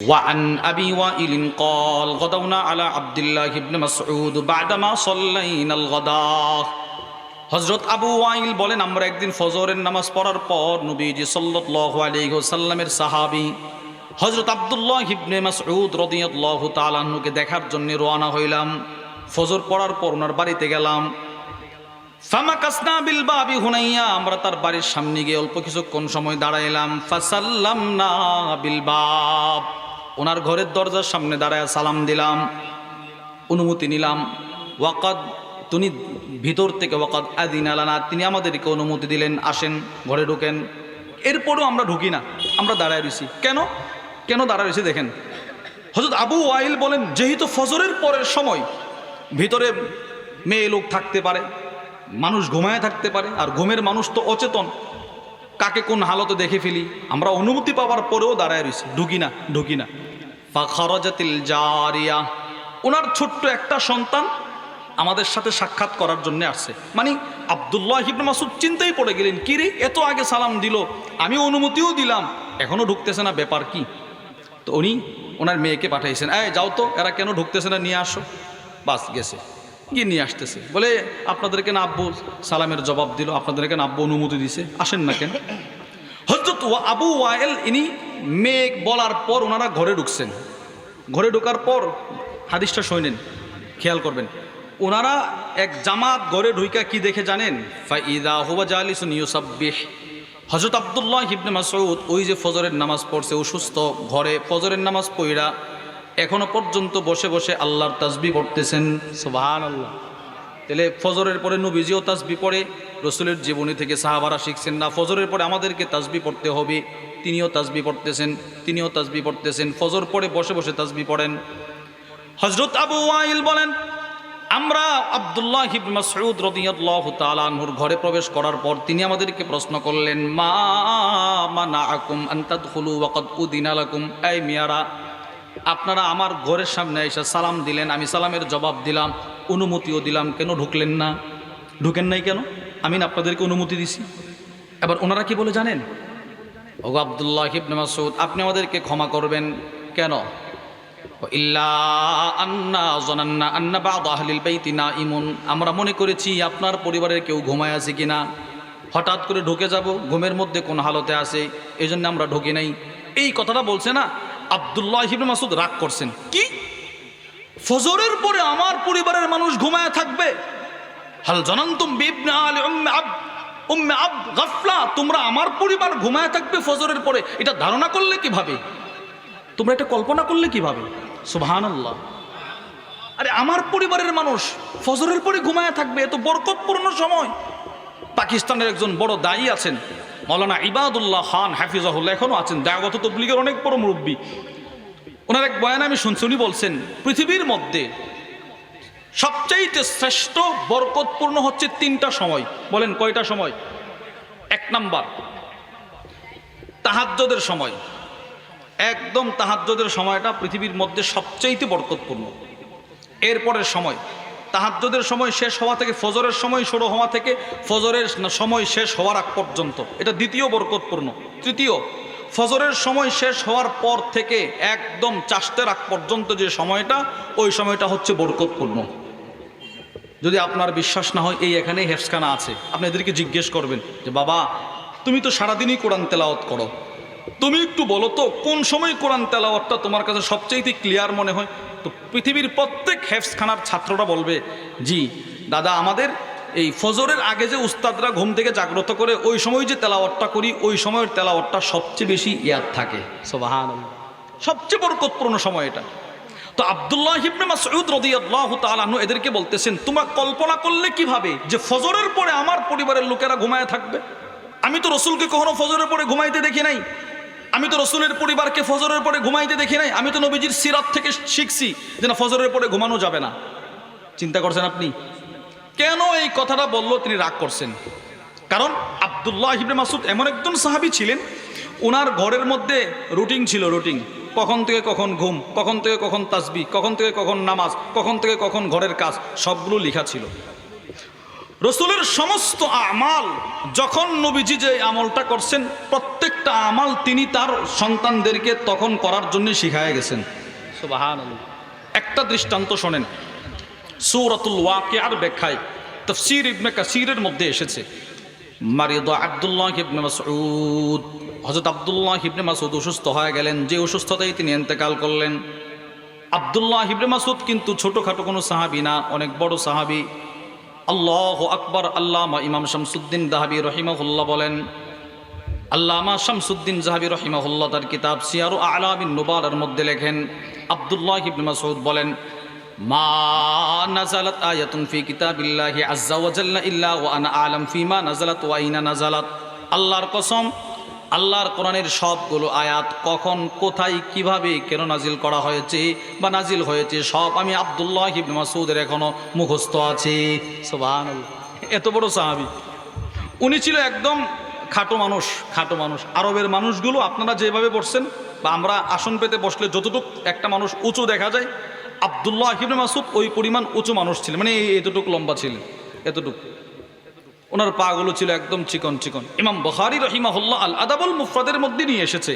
وعن أبي وائل قال غدونا على عبد الله بن مسعود بعدما صلينا الغداء হজরত আবু ওয়াইল বলেন আমরা একদিন ফজরের নামাজ পড়ার পর নবীজি সাল্লাল্লাহু আলাইহি ওয়াসাল্লামের সাহাবী হজরত আব্দুল্লাহ ইবনে মাসউদ রাদিয়াল্লাহু তাআলা আনহুকে দেখার জন্য রওনা হইলাম ফজর পড়ার পর ওনার বাড়িতে গেলাম ফামাকাসনা বিল বাবি হুনাইয়া আমরা তার বাড়ির সামনে গিয়ে অল্প কিছুক্ষণ সময় দাঁড়াইলাম ফাসাল্লামনা বিল বাব ওনার ঘরের দরজার সামনে দাঁড়ায় সালাম দিলাম, অনুমতি নিলাম। ওয়াকাদ, তিনি ভিতর থেকে ওয়াকাদ আদিন আলানা তিনি আমাদেরকে অনুমতি দিলেন, আসেন, ঘরে ঢুকেন। এরপরও আমরা ঢুকি না, আমরা দাঁড়ায় রয়েছি কেন? কেন দাঁড়ায় রয়েছি দেখেন। হজরত আবু ওয়াইল বলেন, যেহেতু ফজরের পরের সময় ভিতরে মেয়ে লোক থাকতে পারে, মানুষ ঘুমায় থাকতে পারে, আর ঘুমের মানুষ তো অচেতন কাকে কোন হালতে দেখে ফেলি? আমরা অনুমতি পাওয়ার পরেও দাঁড়ায় রয়েছি। ঢুকি না ঢুকি না। ফাখরাজাতিল জারিয়া। ওনার ছোট্ট একটা সন্তান আমাদের সাথে সাক্ষাৎ করার জন্য আসছে। মানে আবদুল্লাহ ইবনে মাসুদ চিন্তাই পড়ে গেলেন, কি রে, এত আগে সালাম দিল, আমি অনুমতিও দিলাম, এখনও ঢুকতেছে না, ব্যাপার কি? তো উনি ওনার মেয়েকে পাঠাইছেন, এই, যাও তো, এরা কেন ঢুকতেছে না, নিয়ে আসো। বাস, গেছে। গিয়ে নিয়ে আসতেছে। বলে, আপনাদেরকে না আব্বু সালামের জবাব দিল, আপনাদেরকে না আব্বু অনুমতি দিছে। আসেন না কেন? হজরত আবু ওয়াইল, ইনি মেঘ বলার পর ওনারা ঘরে ঢুকছেন। ঘরে ঢোকার পর হাদিসটা শোনেন, খেয়াল করবেন। ওনারা এক জামাত ঘরে ঢুইকা কি দেখে জানেন? ফাইদা ইউসাব্বিহ। হজরত আবদুল্লাহ ইবনে মাসউদ ওই যে ফজরের নামাজ পড়ছে, অসুস্থ, ঘরে ফজরের নামাজ পড়া এখনও পর্যন্ত বসে বসে আল্লাহর তাজবি পড়তেছেন। সোভান আল্লাহ তাহলে ফজরের পরে নবীজিও তাজবি পড়ে রসুলের জীবনী থেকে সাহাবারা শিখছেন না ফজরের পরে আমাদেরকে তাজবি পড়তে হবে তিনিও তাজবি পড়তেছেন তিনিও তাজবি পড়তেছেন ফজর পরে বসে বসে তাজবি পড়েন। হজরত আবু ওয়াইল বলেন আমরা আব্দুল্লাহ ইবনে মাসউদ রাদিয়াল্লাহু তাআলা আনহুর ঘরে প্রবেশ করার পর তিনি আমাদেরকে প্রশ্ন করলেন মা মানাআকুম আন তাদখুলু ওয়া ক্বাদ উদিনা লাকুম? এই মিয়ারা আপনারা আমার ঘরের সামনে এসে সালাম দিলেন, আমি সালামের জবাব দিলাম, অনুমতিও দিলাম, কেন ঢুকলেন না? ঢুকেন নাই কেন? আমি না আপনাদেরকে অনুমতি দিছি। এবার ওনারা কি বলে জানেন? ও আবদুল্লাহ ইবনে মাসউদ, আপনি আমাদেরকে ক্ষমা করবেন কেন? আমরা মনে করেছি আপনার পরিবারের কেউ ঘুমায় আছে কিনা? হঠাৎ করে ঢুকে যাব, ঘুমের মধ্যে কোন হালতে আছে এই আমরা ঢুকি নাই। এই কথাটা বলছে না? আবদুল্লাহ ইবনে মাসুদ রাগ করছেন। কি? ফজরের পরে আমার পরিবারের মানুষ ঘুমায় থাকবে। হাল জনান্তুম বিবনা আলে উম্মে আব উম্মে আব গাফলা, তোমরা আমার পরিবার ঘুমায় থাকবে ফজরের পরে। এটা ধারণা করলে কীভাবে? তোমরা এটা কল্পনা করলে কীভাবে? সুবহান আল্লাহ আরে আমার পরিবারের মানুষ ফজরের পরে ঘুমায় থাকবে, এত বরকতপূর্ণ সময়। পাকিস্তানের একজন বড় দায়ী আছেন। মৌলানা ইবাদুল্লাহ খান হাফিজাহুল্লাহ এখনও আছেন। দায়গত তবলিগের অনেক বড় মুরব্বী। ওনার এক বয়ান আমি শুনছি, উনি বলছেন, পৃথিবীর মধ্যে সবচাইতে শ্রেষ্ঠ বরকতপূর্ণ হচ্ছে তিনটা সময়। বলেন, কয়টা সময়? এক নাম্বার, তাহাজ্জদের সময়। একদম তাহাজ্জদের সময়টা পৃথিবীর মধ্যে সবচাইতে বরকতপূর্ণ। এরপরের সময় তাহাজ্জদের সময় শেষ হওয়া থেকে, ফজরের সময় শুরু হওয়া থেকে, ফজরের সময় শেষ হওয়ার আগ পর্যন্ত। এটা দ্বিতীয় বরকতপূর্ণ। তৃতীয়, ফজরের সময় শেষ হওয়ার পর থেকে একদম চাষতের আগ পর্যন্ত যে সময়টা, ওই সময়টা হচ্ছে বরকতপূর্ণ। যদি আপনার বিশ্বাস না হয়, এই এখানে হেফসখানা আছে। আপনি এদেরকে জিজ্ঞেস করবেন যে, বাবা, তুমি তো সারাদিনই কোরআন তেলাওয়াত করো। তুমি একটু বলো তো, কোন সময় কোরআন তেলাওয়াতটা তোমার কাছে সবচাইতে ক্লিয়ার মনে হয়? তো পৃথিবীর প্রত্যেক হেফসখানার ছাত্ররা বলবে, জি, দাদা, আমাদের এই ফজরের আগে যে উস্তাদরা ঘুম থেকে জাগ্রত করে, ওই সময় যে তেলাওয়াতটা করি, ওই সময়ের তেলাওয়াতটা সবচেয়ে বেশি ইয়াদ থাকে। সোবাহান সবচেয়ে বরকতপূর্ণ সময় এটা। তো আব্দুল্লাহ ইবনে মাসউদ রাদিয়াল্লাহু তাআলা আনহু এদেরকে বলতেছেন, তোমরা কল্পনা করলে কীভাবে যে ফজরের পরে আমার পরিবারের লোকেরা ঘুমায় থাকবে? আমি তো রসুলকে কখনো ফজরের পরে ঘুমাইতে দেখি নাই। আমি তো রসুলের পরিবারকে ফজরের পরে ঘুমাইতে দেখি নাই, আমি তো নবীজির সিরাত থেকে শিখছি যে না, ফজরের পরে ঘুমানো যাবে না। চিন্তা করছেন আপনি? কেন এই কথাটা বলল তিনি রাগ করছেন? কারণ আবদুল্লাহ ইবনে মাসুদ এমন একজন সাহাবী ছিলেন ওনার ঘরের মধ্যে রুটিন ছিল রুটিন। কখন থেকে কখন ঘুম, কখন থেকে কখন তাসবি, কখন থেকে কখন নামাজ, কখন থেকে কখন ঘরের কাজ, সবগুলো লেখা ছিল। রসুলের সমস্ত আমাল যখন নবীজি যে আমলটা করছেন প্রত্যেকটা আমাল তিনি তার সন্তানদেরকে তখন করার জন্য শিখায় গেছেন। একটা দৃষ্টান্ত শোনেন। সৌরাতুল ওয়াকে আর ব্যাখ্যায় তফসির ইবনে কাসিরের মধ্যে এসেছে। মারিদ আব্দুল্লাহ ইবনে মাসউদ। হযরত আব্দুল্লাহ ইবনে মাসউদ অসুস্থ হয়ে গেলেন। যে অসুস্থতায় তিনি ইন্তেকাল করলেন। আব্দুল্লাহ ইবনে মাসুদ কিন্তু ছোটখাটো কোনো সাহাবি না অনেক বড় সাহাবী। আল্লাহ আকবর আল্লামা ইমাম শামসুদ্দিন দাহাবি রহিমাহুল্লাহ বলেন, আল্লামা শামসুদ্দিন জাহাবি রহিমাহুল্লাহ তার কিতাব সিয়ারু আলামিন নুবালের মধ্যে লেখেন, আব্দুল্লাহ ইবনে মাসউদ বলেন, মা নাজালাত আয়াতুন ফি কিতাবিল্লাহি আজ্জা ওয়া জাল্লা ওয়া আনা আলাম ফিমা নাজালাত ওয়া আইনা নাজালাত। আল্লাহর কসম আল্লাহর কোরআনের সবগুলো আয়াত কখন, কোথায়, কীভাবে, কেন নাজিল করা হয়েছে বা নাজিল হয়েছে সব আমি আবদুল্লাহ ইবনে মাসুদের এখনও মুখস্থ আছে। এত বড় সাহাবী। উনি ছিল একদম খাটো মানুষ খাটো মানুষ। আরবের মানুষগুলো আপনারা যেভাবে বসছেন বা আমরা আসন পেতে বসলে যতটুক একটা মানুষ উঁচু দেখা যায়, আবদুল্লাহ হিবনে মাসুদ ওই পরিমাণ উঁচু মানুষ ছিলেন। মানে এতটুক লম্বা ছিলেন, এতটুক। ওনার পাগুলো ছিল একদম চিকন চিকন। ইমাম বখারি রহিমাহুল্লাহ আল আদাবুল মুফরাদের মধ্যে নিয়ে এসেছে।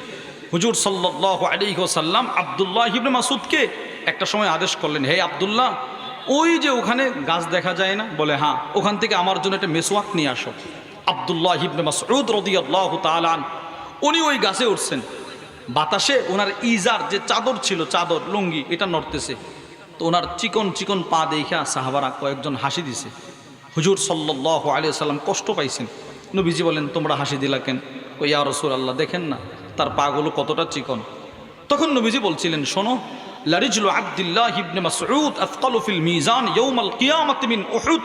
হুজুর সাল্লাহ আলী সাল্লাম আবদুল্লাহ হিবনে মাসুদকে একটা সময় আদেশ করলেন, হে আবদুল্লাহ, ওই যে ওখানে গাছ দেখা যায় না? বলে হ্যাঁ ওখান থেকে আমার জন্য একটা মেসোয়াক নিয়ে আসো। আবদুল্লাহ হিবনে মাসউদ রদিয়াল্লাহ তালান উনি ওই গাছে উঠছেন। বাতাসে ওনার ইজার যে চাদর ছিল, চাদর, লুঙ্গি, এটা নড়তেছে। তো ওনার চিকন চিকন পা দেখা সাহাবারা কয়েকজন হাসি দিছে। হুজুর সাল্লাহ আলিয়া সাল্লাম কষ্ট পাইছেন। নবীজি বলেন, তোমরা হাসি দিলা কেন? কই, ইয়া রসুল আল্লাহ দেখেন না, তার পাগুলো কতটা চিকন। তখন নবীজি বলছিলেন, শোনো, লারিজুল আব্দুল্লাহ ইবনে মাসউদ আফকালু ফিল মিজান ইয়াউমাল কিয়ামাত মিন উহুদ।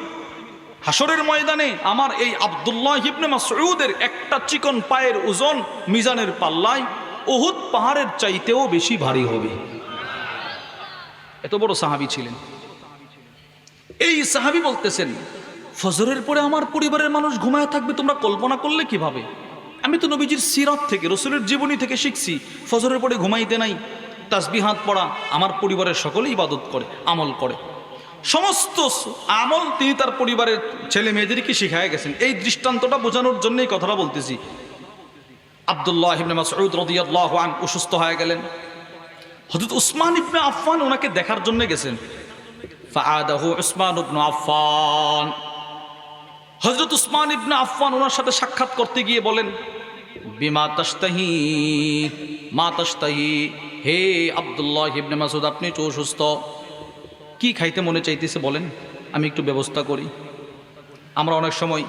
হাসরের ময়দানে আমার এই আব্দুল্লাহ ইবনে মাসউদের একটা চিকন পায়ের ওজন মিজানের পাল্লায়, উহুদ পাহাড়ের চাইতেও বেশি ভারী হবে। এত বড় সাহাবী ছিলেন। এই সাহাবি বলতেছেন ফজরের পরে আমার পরিবারের মানুষ ঘুমায় থাকবে, তোমরা কল্পনা করলে কীভাবে? আমি তো নবীজির সিরাত থেকে, রসুলের জীবনী থেকে শিখছি, ফজরের পরে ঘুমাইতে নাই তাসবিহাত পড়া, আমার পরিবারের সকলেই ইবাদত করে, আমল করে। সমস্ত আমল তিনি তার পরিবারের ছেলে মেয়েদেরকে শিখায় গেছেন? এই দৃষ্টান্তটা বোঝানোর জন্যই কথাটা বলতেছি। আবদুল্লাহ ইবনে মাসউদ রাদিয়াল্লাহু আন, অসুস্থ হয়ে গেলেন। হযরত উসমান ইবনে আফফান ওনাকে দেখার জন্য গেছেন। ফাআদাহু উসমান ইবনে আফফান। হযরত উসমান ইবনে আফফান ওনার সাথে সাক্ষাৎ করতে গিয়ে বলেন, বিমা তাস্তাহি মা তাস্তাহি হে আবদুল্লাহ ইবনে মাসউদ, আপনি তো অসুস্থ। কি খাইতে মনে চাইতেছে বলেন? আমি একটু ব্যবস্থা করি। আমরা অনেক সময়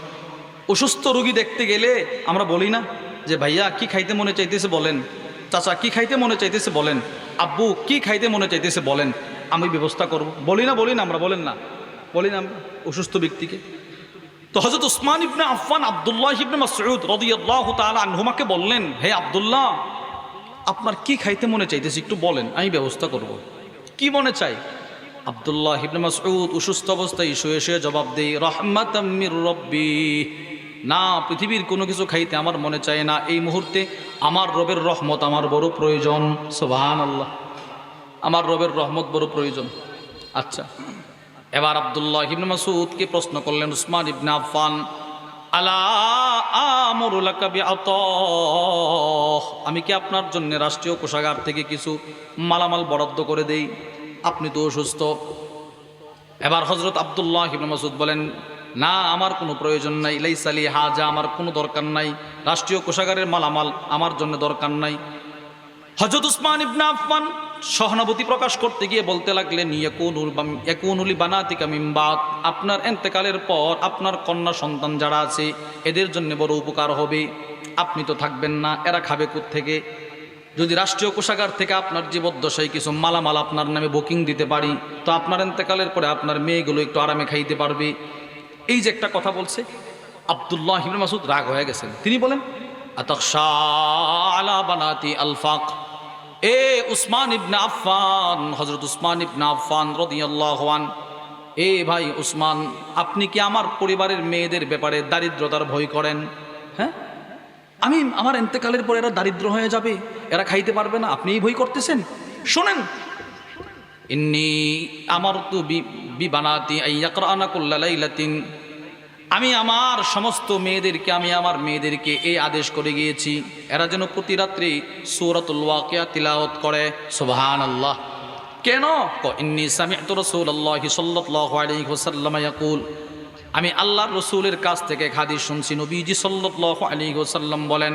অসুস্থ রোগী দেখতে গেলে আমরা বলি না যে, ভাইয়া, কি খাইতে মনে চাইতেছে বলেন? চাচা, কি খাইতে মনে চাইতেছে বলেন? আব্বু, কি খাইতে মনে চাইতেছে বলেন? আমি ব্যবস্থা করব। বলি না বলি না, আমরা বলেন না। বলি না আমরা, অসুস্থ ব্যক্তিকে। তো হজরত উসমান ইবনে আফফান আবদুল্লাহ ইবনে মাসউদ রাদিয়াল্লাহু তাআলা আনহুমাকে বললেন, হে আব্দুল্লাহ, আপনার কি খাইতে মনে চাইতেছে? একটু বলেন, আমি ব্যবস্থা করব। কি মনে চাই? আবদুল্লাহ ইবনে মাসউদ অসুস্থ অবস্থায় শুয়ে শুয়ে জবাব দেই, রহমাতাম মির রব্বি। না, পৃথিবীর কোনো কিছু খাইতে আমার মনে চায় না। এই মুহূর্তে আমার রবের রহমত আমার বড় প্রয়োজন। সুবহান আল্লাহ আমার রবের রহমত বড় প্রয়োজন। আচ্ছা। এবার আবদুল্লাহ ইবনে মাসুদকে প্রশ্ন করলেন, উসমান ইবনে আফফান আমি কি আপনার জন্য রাষ্ট্রীয় কোষাগার থেকে কিছু মালামাল বরাদ্দ করে দেই? আপনি তো অসুস্থ। এবার হজরত আবদুল্লাহ ইবনে মাসুদ বলেন, না, আমার কোনো প্রয়োজন নাই। লাইসালি হাজা, আমার কোনো দরকার নাই। রাষ্ট্রীয় কোষাগারের মালামাল আমার জন্য দরকার নাই। হজরত উসমান ইবনে আফফান সহানুভূতি প্রকাশ করতে গিয়ে বলতে লাগলেন, ইয়াকুনুল বানাতিকা মিম্বাদ আপনার এন্তেকালের পর আপনার কন্যা সন্তান যারা আছে, এদের জন্য বড় উপকার হবে। আপনি তো থাকবেন না, এরা খাবে থেকে যদি রাষ্ট্রীয় কোষাগার থেকে আপনার জীবদ্দশায় কিছু মালামাল আপনার নামে বুকিং দিতে পারি, তো আপনার এন্তেকালের পরে আপনার মেয়েগুলো একটু আরামে খাইতে পারবে। এই যে একটা কথা বলছে, আবদুল্লাহ ইবনে মাসুদ রাগ হয়ে গেছেন। তিনি বলেন আতকশা আলা বানাতি আলফাক এ উসমান ইবনে আফফান হজরত উসমান ইবনে আফফান রদিয়াল্লাহু আন, এ ভাই উসমান, আপনি কি আমার পরিবারের মেয়েদের ব্যাপারে দারিদ্রতার ভয় করেন? হ্যাঁ? আমি, আমার এন্তেকালের পর এরা দারিদ্র হয়ে যাবে, এরা খাইতে পারবে না আপনি এই ভয় করতেছেন? শোনেন। ইন্নি আমার তো বি বানাতি আইয়াকরানা কুল্লা লাইলাতিন আমি আমার সমস্ত মেয়েদেরকে, আমি আমার মেয়েদেরকে এই আদেশ করে গিয়েছি। এরা যেন প্রতি রাত্রি সূরাতুল ওয়াকিয়া তিলাওয়াত করে। সুবহান আল্লাহ কেন ইন্নি সামি'তু রাসূলুল্লাহি সাল্লাল্লাহু আলাইহি ওয়াসাল্লাম ইয়াকুল। আমি আল্লাহর রসুলের কাছ থেকে এক হাদিস শুনছি। নবীজি সাল্লাল্লাহু আলাইহি ওয়াসাল্লাম বলেন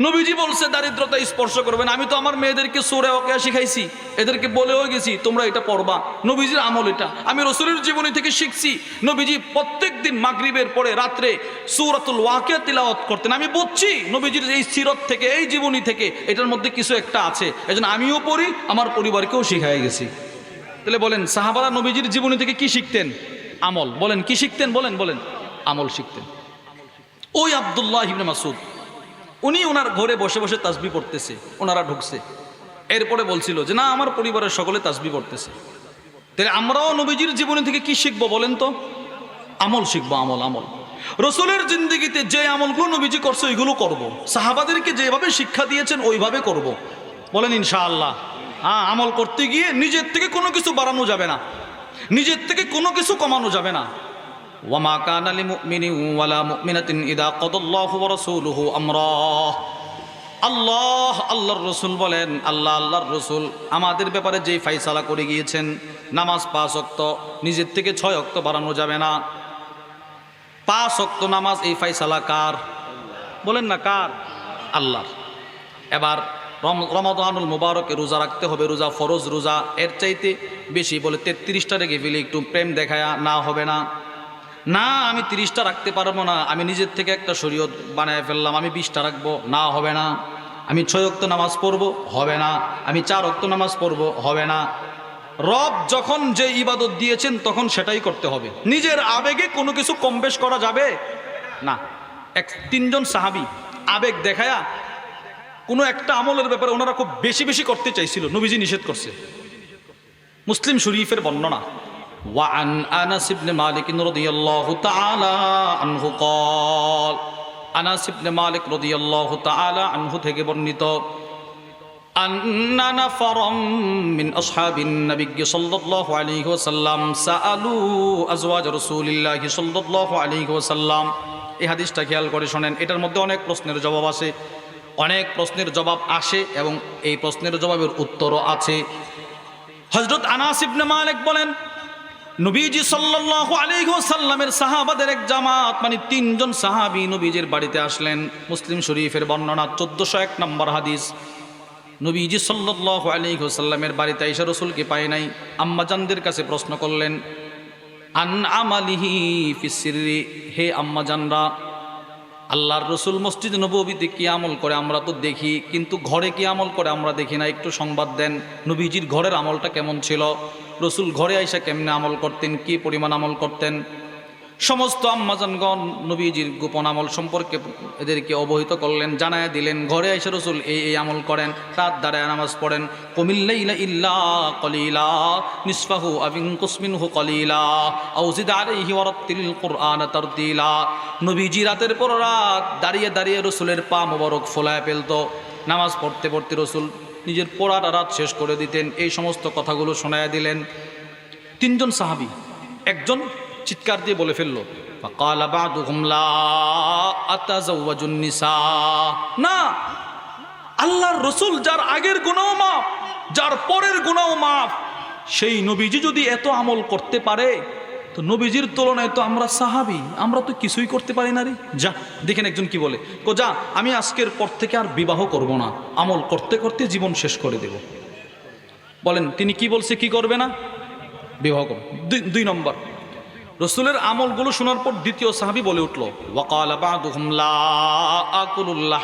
নবীজি বলছে, দারিদ্রতা স্পর্শ করবেন আমি তো আমার মেয়েদেরকে সুরে ওকে শিখাইছি। এদেরকে বলেও গেছি, তোমরা এটা পড়বা। নবীজির আমল এটা। আমি রসুলের জীবনী থেকে শিখছি, নবীজি প্রত্যেক দিন মাগরিবের পরে রাত্রে সুরাতুল ওয়াকে তিলাওয়াত করতেন। আমি বুঝছি নবীজির এই সিরত থেকে, এই জীবনী থেকে এটার মধ্যে কিছু একটা আছে। এজন্য আমিও পড়ি, আমার পরিবারকেও শিখাই গেছি। তাহলে বলেন, সাহাবারা নবীজির জীবনী থেকে কি শিখতেন? আমল। বলেন, কি শিখতেন? বলেন বলেন। আমল শিখতেন। ওই আবদুল্লাহ ইবনে মাসুদ উনি ওনার ঘরে বসে বসে তাসবি পড়তেছে, ওনারা ঢুকছে। এরপরে বলছিল যে, না, আমার পরিবারের সকলে তাসবি পড়তেছে। তাহলে আমরাও নবীজির জীবনী থেকে কি শিখব বলেন তো? আমল শিখব, আমল আমল। রসুলের জিন্দগিতে যে আমলগুলো নবীজি করছে, ওইগুলো করব। সাহাবাদেরকে যেভাবে শিক্ষা দিয়েছেন, ওইভাবে করব। বলেন, ইনশাআল্লাহ। হ্যাঁ আমল করতে গিয়ে নিজের থেকে কোনো কিছু বাড়ানো যাবে না। নিজের থেকে কোনো কিছু কমানো যাবে না। ওয়ামা কানা লিমুমিনিন ওয়ালা মুমিনাতিন ইদা কাদাল্লাহু রাসূলুহু আমরা আল্লাহ, আল্লাহর রসুল বলেন, আল্লাহ, আল্লাহর রসুল আমাদের ব্যাপারে যেই ফাইসালা করে গিয়েছেন, নামাজ পাঁচ অক্ত নিজের থেকে ছয় অক্ত বাড়ানো যাবে না। পাঁচ অক্ত নামাজ, এই ফাইসালা কার? বলেন না কার? আল্লাহর। এবার রম, রমাদানুল মুবারকে রোজা রাখতে হবে, রোজা ফরজ রোজা। এর চাইতে বেশি বলে তেত্রিশটা রেখে ফেলে একটু প্রেম দেখায়া না হবে না। না, আমি তিরিশটা রাখতে পারব না। আমি নিজের থেকে একটা শরীয়ত বানায় ফেললাম, আমি বিশটা রাখব। না, হবে না। আমি ছয় অক্ত নামাজ পড়ব, হবে না। আমি চার অক্ত নামাজ পড়ব, হবে না। রব যখন যে ইবাদত দিয়েছেন, তখন সেটাই করতে হবে। নিজের আবেগে কোনো কিছু কম বেশ করা যাবে? না। এক, তিনজন সাহাবি আবেগ দেখায়া কোনো একটা আমলের ব্যাপারে ওনারা খুব বেশি বেশি করতে চাইছিল। নবীজি নিষেধ করছে। মুসলিম শরীফের বর্ণনা। وعن أنس بن مالك رضي الله تعالى عنه قال আনাস ইবনে মালিক রাদিয়াল্লাহু তাআলা আনহু থেকে বর্ণিত أن نفرا من أصحاب النبي صلى الله عليه وسلم سألوا أزواج رسول الله صلى الله عليه وسلم এই হাদিসটা খেয়াল করে শোনেন এটার মধ্যে অনেক প্রশ্নের জবাব আছে অনেক প্রশ্নের জবাব আসে এবং এই প্রশ্নের জবাবের উত্তরও আছে হজরত আনাস ইবনে মালিক বলেন নবীজি সাল্লাল্লাহু আলাইহি ওয়াসাল্লামের সাহাবাদের এক জামাত মানে তিনজন সাহাবী নবীজির বাড়িতে আসলেন। মুসলিম শরীফের বর্ণনা চোদ্দশো এক নম্বর হাদিস। নবীজি সাল্লাল্লাহু আলাইহি ওয়াসাল্লামের বাড়িতে আইসা রসুলকে পায় নাই। আম্মাজানদের কাছে প্রশ্ন করলেন, আন আমালিহি ফিসিরি হে আম্মাজানরা, আল্লাহর রসুল মসজিদ নবীতে কি আমল করে আমরা তো দেখি, কিন্তু ঘরে কি আমল করে আমরা দেখি না, একটু সংবাদ দেন। নবীজির ঘরের আমলটা কেমন ছিল? রসুল ঘরে আইসা কেমনে আমল করতেন, কি পরিমাণ আমল করতেন? সমস্ত আম্মাজানগণ নবীজির গোপন আমল সম্পর্কে এদেরকে অবহিত করলেন জানায় দিলেন, ঘরে আইসা রসুল এই এই আমল করেন, রাত দাঁড়ায় নামাজ পড়েন। কমিল্লাইলা ইল্লা কলিলা, নিসফাহু আবিন কুসমিনহু কলিলা আউজিদ আলাইহি ওয়ারাত্তিল কুরআন তারতিলা। নবীজি রাতের পর রাত দাঁড়িয়ে দাঁড়িয়ে রসুলের পা মোবারক ফোলায় ফেলতো। নামাজ পড়তে পড়তে রসুল নিজের পড়ার রাত শেষ করে দিতেন। এই সমস্ত কথাগুলো শোনায় দিলেন তিনজন সাহাবি। একজন চিৎকার দিয়ে বলে ফেলল না, আল্লাহর রসুল যার আগের গুণাও মাফ, যার পরের গুণাও মাফ, সেই নবীজি যদি এত আমল করতে পারে তো নবীজির তুলনায় তো আমরা সাহাবি, আমরা তো কিছুই করতে পারি না রে। যা, দেখেন একজন কি বলে, কো যা, আমি আজকের পর থেকে আর বিবাহ করব না, আমল করতে করতে জীবন শেষ করে দেব। বলেন, তিনি কি বলছে, কি করবে না? বিবাহ করবে। দুই নম্বর, রসুলের আমলগুলো শোনার পর দ্বিতীয় সাহাবি বলে উঠল, ওয়াকাল আকুলুল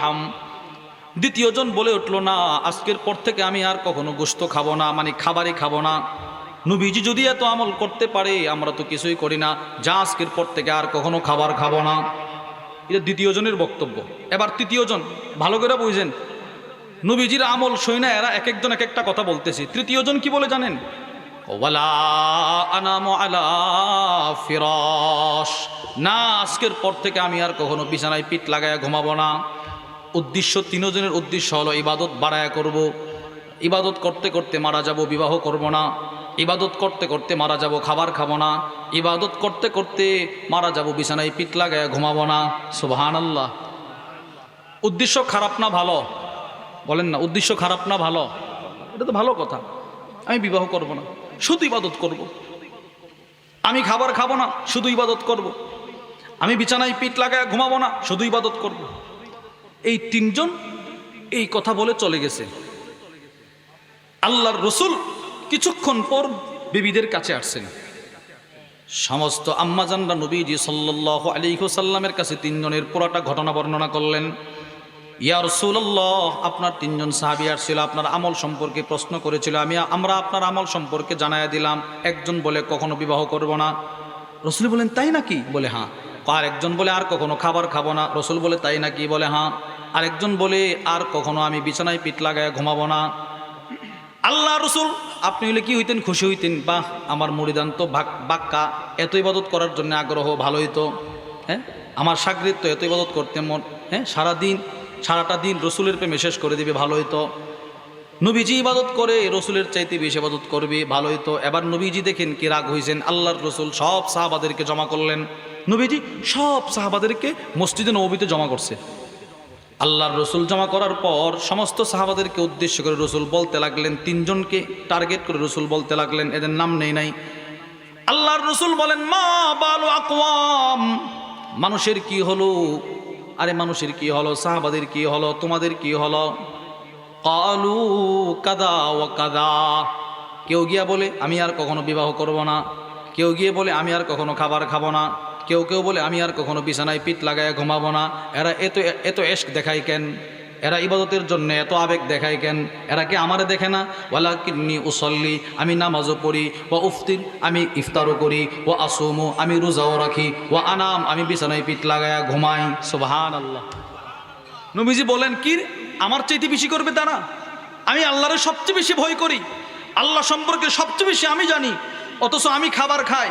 দ্বিতীয়জন বলে উঠল, না, আজকের পর থেকে আমি আর কখনো গোস্ত খাব না মানে খাবারই খাব না। নবীজি যদি এত আমল করতে পারে, আমরা তো কিছুই করি না। যা আজকের পর থেকে আর কখনো খাবার খাব না। এটা দ্বিতীয়জনের বক্তব্য। এবার তৃতীয়জন ভালো করে বুঝছেন নবীজির আমল সই না, এরা এক একজন এক একটা কথা বলতেছে। তৃতীয়জন কি বলে জানেন? না, আজকের পর থেকে আমি আর কখনো বিছানায় পিঠ লাগায় ঘুমাবো না। উদ্দেশ্য তিনজনের উদ্দেশ্য হলো ইবাদত বাড়ায়া করব। ইবাদত করতে করতে মারা যাব, বিবাহ করব না। ইবাদত করতে করতে মারা যাব, খাবার খাব না। ইবাদত করতে করতে মারা যাব, বিছানায় পিঠ লাগায় ঘুমাবো না। সুবহান আল্লাহ উদ্দেশ্য খারাপ না ভালো? বলেন না, উদ্দেশ্য খারাপ না ভালো? এটা তো ভালো কথা। আমি বিবাহ করব না, শুধু ইবাদত করব। আমি খাবার খাব না, শুধু ইবাদত করব। আমি বিছানায় পিঠ লাগায় ঘুমাবো না, শুধু ইবাদত করব। এই তিনজন এই কথা বলে চলে গেছে। আল্লাহর রসুল কিছুক্ষণ পর বেবিদের কাছে আসছেন। সমস্ত আম্মাজানরা নবীজি সাল্লাহ আলিহসাল্লামের কাছে তিনজনের পুরাটা ঘটনা বর্ণনা করলেন। ইয়া রসুল্লাহ আপনার তিনজন সাহাবি আসছিল, আপনার আমল সম্পর্কে প্রশ্ন করেছিল, আমি, আমরা আপনার আমল সম্পর্কে জানাইয়া দিলাম, একজন বলে কখনো বিবাহ করব না। রসুল বলেন, তাই নাকি? বলে হ্যাঁ আর একজন বলে, আর কখনো খাবার খাব না। রসুল বলে, তাই নাকি? বলে হ্যাঁ আরেকজন বলে, আর কখনো আমি বিছানায় পিঠ লাগায় ঘুমাবো না। আল্লাহ রসুল আপনি হলে কি হইতেন? খুশি হইতেন। বাহ, আমার মরিদান তো বাক- বাক্কা। এত ইবাদত করার জন্য আগ্রহ ভালো হইতো। হ্যাঁ? আমার সাগরিত তো এত ইবাদত করতে মন হ্যাঁ? সারাদিন সারাটা দিন রসুলের প্রেমে শেষ করে দিবে, ভালো হইতো। নবীজি ইবাদত করে, রসুলের চাইতে বেশি ইবাদত করবে, ভালো হইতো। এবার নবীজি দেখেন কি রাগ হয়েছেন আল্লাহর রসুল সব সাহাবাদেরকে জমা করলেন। নবীজি সব সাহাবাদেরকে মসজিদে নবীতে জমা করছে। আল্লাহর রসুল জমা করার পর সমস্ত সাহাবাদেরকে উদ্দেশ্য করে রসুল বলতে লাগলেন, তিনজনকে টার্গেট করে রসুল বলতে লাগলেন, এদের নাম নেই নাই। আল্লাহর রসুল বলেন, মা বালু আকওয়াম। মানুষের কি হলো? আরে মানুষের কি হলো? সাহাবাদের কি হলো? তোমাদের কি হলো? কালু কাদা ও কাদা। কেউ গিয়া বলে, আমি আর কখনো বিবাহ করব না। কেউ গিয়ে বলে, আমি আর কখনো খাবার খাব না। কেউ কেউ বলে, আমি আর কখনো বিছানায় পিঠ লাগায় ঘুমাবো না। এরা এত এত এস্ক দেখাই কেন? এরা ইবাদতের জন্য এত আবেগ দেখায় কেন? এরা কি আমারে দেখে না? ওয়ালা কিন্নি উসল্লি, আমি নামাজও পড়ি। ও উফতির, আমি ইফতারও করি। ও আসুমো, আমি রোজাও রাখি। ও আনাম, আমি বিছানায় পিঠ লাগায় ঘুমাই। সুবহান আল্লাহ নবীজি বলেন, কি আমার চাইতে বেশি করবে তারা? আমি আল্লাহরের সবচেয়ে বেশি ভয় করি। আল্লাহ সম্পর্কে সবচেয়ে বেশি আমি জানি। অথচ আমি খাবার খাই।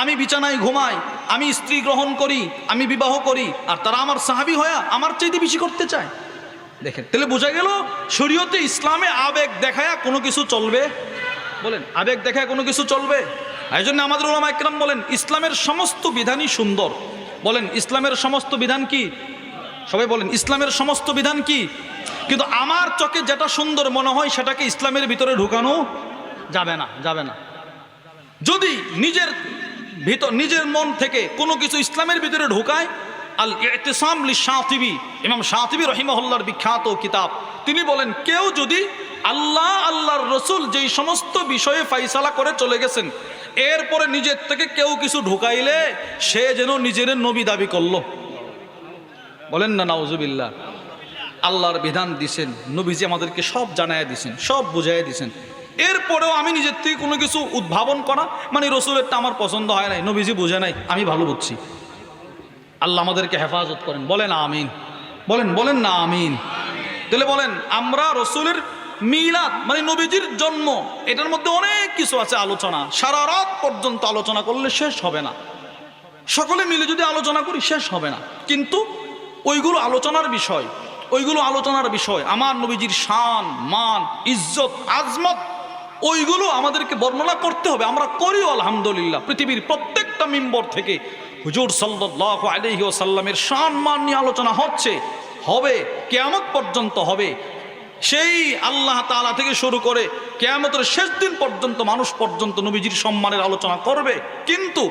আমি বিছানায় ঘুমাই, আমি স্ত্রী গ্রহণ করি, আমি বিবাহ করি, আর তারা আমার সাহাবি হয়া আমার চাইতে বেশি করতে চায়। দেখেন, তাহলে বোঝা গেল শরীয়তে ইসলামে আবেগ দেখায়া কোনো কিছু চলবে? বলেন, আবেগ দেখায় কোনো কিছু চলবে? এই জন্য আমাদের ওলামা একরাম বলেন, ইসলামের সমস্ত বিধানই সুন্দর। বলেন, ইসলামের সমস্ত বিধান কি? সবাই বলেন, ইসলামের সমস্ত বিধান কি? কিন্তু আমার চোখে যেটা সুন্দর মনে হয়, সেটাকে ইসলামের ভিতরে ঢুকানো যাবে না যাবে না। যদি নিজের ভিতর নিজের মন থেকে কোনো কিছু ইসলামের ভিতরে ঢোকায়। আল ইতিসাম লি শাহতিবি ইমাম রহিমহল্লার বিখ্যাত কিতাব। তিনি বলেন, কেউ যদি আল্লাহ, আল্লাহর রসুল যেই সমস্ত বিষয়ে ফাইসালা করে চলে গেছেন, এরপরে নিজের থেকে কেউ কিছু ঢুকাইলে সে যেন নিজের নবী দাবি করল। বলেন না, নাউজুবিল্লাহ। আল্লাহর বিধান দিছেন, নবীজি আমাদেরকে সব জানায় দিছেন, সব বুঝাইয়া দিছেন। এরপরেও আমি নিজের থেকে কোনো কিছু উদ্ভাবন করা মানে রসুলেরটা আমার পছন্দ হয় নাই, নবীজি বুঝে নাই, আমি ভালো বুঝছি। আল্লাহ আমাদেরকে হেফাজত করেন, বলেন আমিন। বলেন বলেন না আমিন। তাহলে বলেন, আমরা রসুলের মিলাদ মানে নবীজির জন্ম, এটার মধ্যে অনেক কিছু আছে আলোচনা। সারা রাত পর্যন্ত আলোচনা করলে শেষ হবে না। সকলে মিলে যদি আলোচনা করি, শেষ হবে না। কিন্তু ওইগুলো আলোচনার বিষয়, ওইগুলো আলোচনার বিষয়, আমার নবীজির শান, মান, ইজ্জত, আজমত ওইগুলো আমাদেরকে বর্ণনা করতে হবে। আমরা করিও আলহামদুলিল্লাহ। পৃথিবীর প্রত্যেকটা মেম্বর থেকে হুজুর সাল্লাহ আলহি সাল্লামের সম্মান নিয়ে আলোচনা হচ্ছে। হবে, কেয়ামত পর্যন্ত হবে। সেই আল্লাহ তাআলা থেকে শুরু করে কেয়ামতের শেষ দিন পর্যন্ত মানুষ পর্যন্ত নবীজির সম্মানের আলোচনা করবে। কিন্তু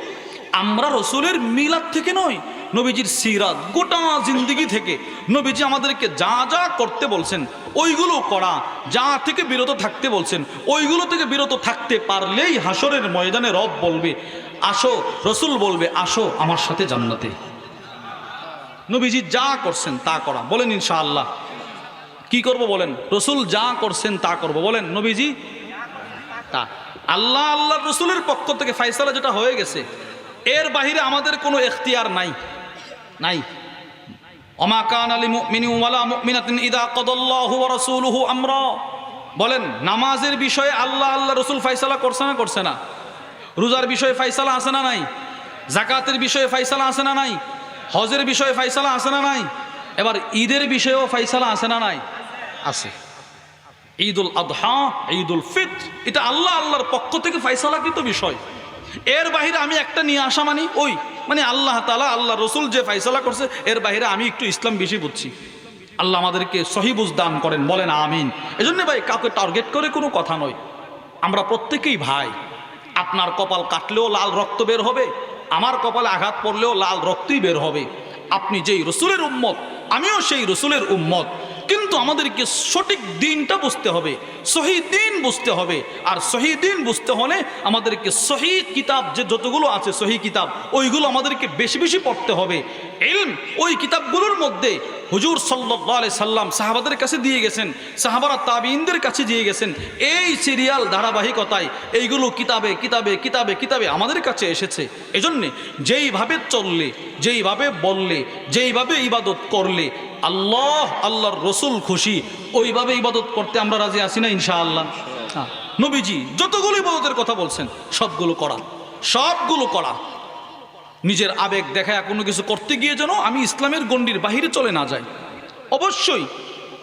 আমরা রসুলের মিলাদ থেকে নয় নবীজির সিরাত, গোটা জিন্দিগি থেকে নবীজি আমাদেরকে যা যা করতে বলছেন, ওইগুলো করা, যা থেকে বিরত থাকতে বলছেন, ওইগুলো থেকে বিরত থাকতে পারলেই হাসরের ময়দানে রব বলবে, আসো, রসুল বলবে, আসো আমার সাথে জান্নাতে। নবীজি যা করছেন তা করা। বলেন ইনশাআল্লাহ। কি করব বলেন? রসুল যা করছেন তা করব। বলেন, নবীজি, তা। আল্লাহ আল্লাহ রসুলের পক্ষ থেকে ফাইসালা যেটা হয়ে গেছে, এর বাহিরে আমাদের কোনো এখতিয়ার নাই। নাই। অমা কান আলী মুমিনি ওয়ালা মুমিনাতিন ইদা কদাল্লাহু রাসূলুহু আমরা। বলেন, নামাজের বিষয়ে আল্লাহ আল্লাহ রসুল ফাইসালা করছে না করছে না? রোজার বিষয়ে ফাইসালা আছে না নাই? জাকাতের বিষয়ে ফাইসালা আছে না নাই? হজের বিষয়ে ফাইসালা আছে না নাই? এবার ঈদের বিষয়েও ফাইসালা আছে না নাই? আছে। ঈদ উল আদহা উল ফিত্র, এটা আল্লাহ আল্লাহর পক্ষ থেকে ফাইসালাকৃত বিষয়। এর বাহিরে আমি একটা নিয়ে আসা মানি ওই। মানে আল্লাহ তালা আল্লাহ রসুল যে ফাইসালা করছে, এর বাইরে আমি একটু ইসলাম বেশি বুঝছি। আল্লাহ আমাদেরকে সহিবুজ দান করেন, বলেন আমিন। এজন্য ভাই, কাউকে টার্গেট করে কোনো কথা নয়। আমরা প্রত্যেকেই ভাই। আপনার কপাল কাটলেও লাল রক্ত বের হবে, আমার কপালে আঘাত পড়লেও লাল রক্তই বের হবে। আপনি যেই রসুলের উম্মত, আমিও সেই রসুলের উম্মত। আমাদেরকে সঠিক দিনটা বুঝতে হবে দিন বুঝতে হবে। আর দিন বুঝতে হলে আমাদেরকে সহি কিতাব যে যতগুলো আছে সহি কিতাব, ওইগুলো আমাদেরকে বেশি বেশি পড়তে হবে। এলম ওই কিতাবগুলোর মধ্যে হুজুর সাল্লাহ সাল্লাম সাহাবাদের কাছে দিয়ে গেছেন, সাহাবারা তাবিনদের কাছে দিয়ে গেছেন, এই সিরিয়াল ধারাবাহিকতায় এইগুলো কিতাবে কিতাবে কিতাবে কিতাবে আমাদের কাছে এসেছে। এজন্যে যেইভাবে চললে, যেইভাবে বললে, যেইভাবে ইবাদত করলে আল্লাহ, আল্লাহর রসুল খুশি। ওইভাবে ইবাদত করতে আমরা রাজি আছি না, ইনশাআল্লাহ। হ্যাঁ নবীজি, যতগুলো ইবাদতের কথা বলছেন, সবগুলো করা। সবগুলো করা। নিজের আবেগ দেখায় কোনো কিছু করতে গিয়ে যেন আমি ইসলামের গণ্ডির বাহিরে চলে না যাই। অবশ্যই,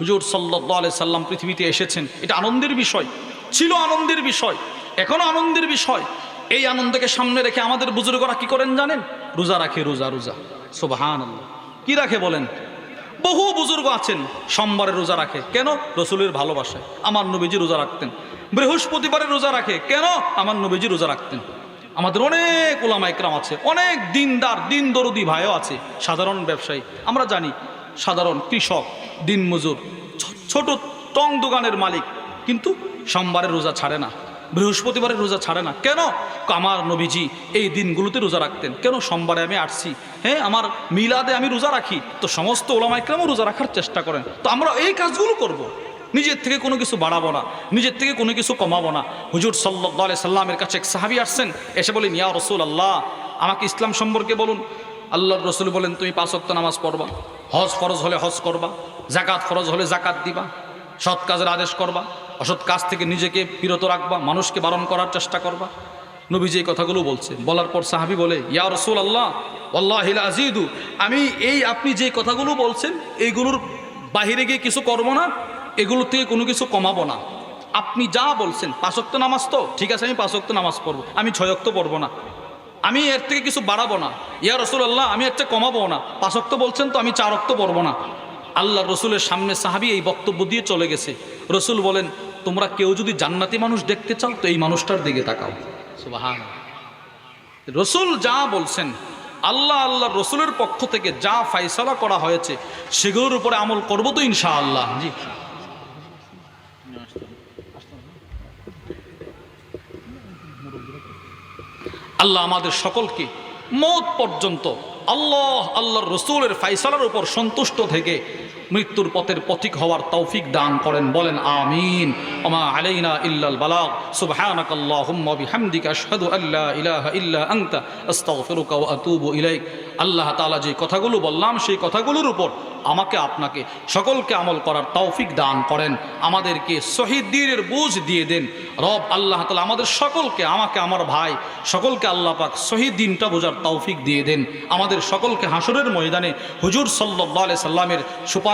হুজুর সাল্লাহ সাল্লাম পৃথিবীতে এসেছেন। এটা আনন্দের বিষয়, ছিল আনন্দের বিষয়, এখনও আনন্দের বিষয়। এই আনন্দকে সামনে রেখে আমাদের বুজুর্গরা কি করেন জানেন? রোজা রাখে, রোজা রোজা। সোবাহান আল্লাহ কি রাখে বলেন? বহু বুজুর্গ আছেন, সোমবারে রোজা রাখে। কেন? রসুলের ভালোবাসায়। আমার নবীজি রোজা রাখতেন। বৃহস্পতিবারে রোজা রাখে। কেন? আমার নবীজি রোজা রাখতেন। আমাদের অনেক ওলামা একরাম আছে, অনেক দিনদার, দিন দরদি ভাইও আছে, সাধারণ ব্যবসায়ী। আমরা জানি, সাধারণ কৃষক, দিনমজুর ছোট টং দোকানের মালিক। কিন্তু সোমবারে রোজা ছাড়ে না। বৃহস্পতিবারে রোজা ছাড়ে না। কেন? আমার নবীজি এই দিনগুলোতে রোজা রাখতেন। কেন সোমবারে আমি আসছি? হ্যাঁ আমার মিলাদে আমি রোজা রাখি। তো সমস্ত ওলামা একরামও রোজা রাখার চেষ্টা করেন। তো আমরা এই কাজগুলো করব। নিজের থেকে কোনো কিছু বাড়াবো না। নিজের থেকে কোনো কিছু কমাবো না। হুজুর সাল্লাহ সাল্লামের কাছে এক সাহাবি আসছেন। এসে বলেন, ইয়া রসুল আল্লাহ আমাকে ইসলাম সম্পর্কে বলুন। আল্লাহর রসুল বলেন, তুমি পাঁচ ওয়াক্ত নামাজ পড়বা। হজ ফরজ হলে হজ করবা। জাকাত ফরজ হলে জাকাত দিবা। সৎ কাজের আদেশ করবা। অসৎ কাজ থেকে নিজেকে বিরত রাখবা, মানুষকে বারণ করার চেষ্টা করবা। নবীজি এই কথাগুলো বলছে, বলার পর সাহাবি বলে, ইয়া রসুল আল্লাহ আল্লাহ আজিদু আমি এই, আপনি যে কথাগুলো বলছেন, এইগুলোর বাহিরে গিয়ে কিছু করব না এগুলো থেকে কোনো কিছু কমাবো না। আপনি যা বলছেন, পাঁচক্ত নামাজ তো, ঠিক আছে, আমি পাঁচক্ত নামাজ পড়ব, আমি ছয়ক্ত পড়ব না। আমি এর থেকে কিছু বাড়াবো না। ইয়া রসুল আল্লাহ আমি এর থেকে কমাবো না। পাঁচক্ত বলছেন তো, আমি চারক্ত পড়ব না। আল্লাহ রসুলের সামনে সাহাবি এই বক্তব্য দিয়ে চলে গেছে। রসুল বলেন তোমরা কেউ যদি জান্নাতি মানুষ দেখতে চাও তো এই মানুষটার দিকে তাকাও। সুবাহান। রসুল যা বলছেন আল্লাহ আল্লাহ রসুলের পক্ষ থেকে যা ফাইসলা করা হয়েছে সেগুলোর উপরে আমল করব তো ইনশা আল্লাহ জি। আল্লাহ আমাদের সকলকে মত পর্যন্ত আল্লাহ আল্লাহর রসুলের ফাইসালার উপর সন্তুষ্ট থেকে মৃত্যুর পথের পথিক হওয়ার তৌফিক দান করেন, বলেন আমিন। ওমা আলাইনা ইল্লাল বালাগ। সুবহানাক আল্লাহুম্মা বিহামদিকা আশহাদু আল্লা ইলাহা ইল্লা আনতা, আস্তাগফিরুকা ওয়া আতুবু ইলাইক। আল্লাহ তাআলা যে কথাগুলো বললাম, সেই কথাগুলোর উপর আমাকে আপনাকে সকলকে আমল করার তৌফিক দান করেন। আমাদেরকে শহীদ দিনের বুঝ দিয়ে দেন। রব আল্লাহ তালা আমাদের সকলকে, আমাকে, আমার ভাই, সকলকে আল্লাহ পাক শহীদ দিনটা বোঝার তৌফিক দিয়ে দেন। আমাদের সকলকে হাসরের ময়দানে হুজুর সাল্লাহ সাল্লামের সুপারিশ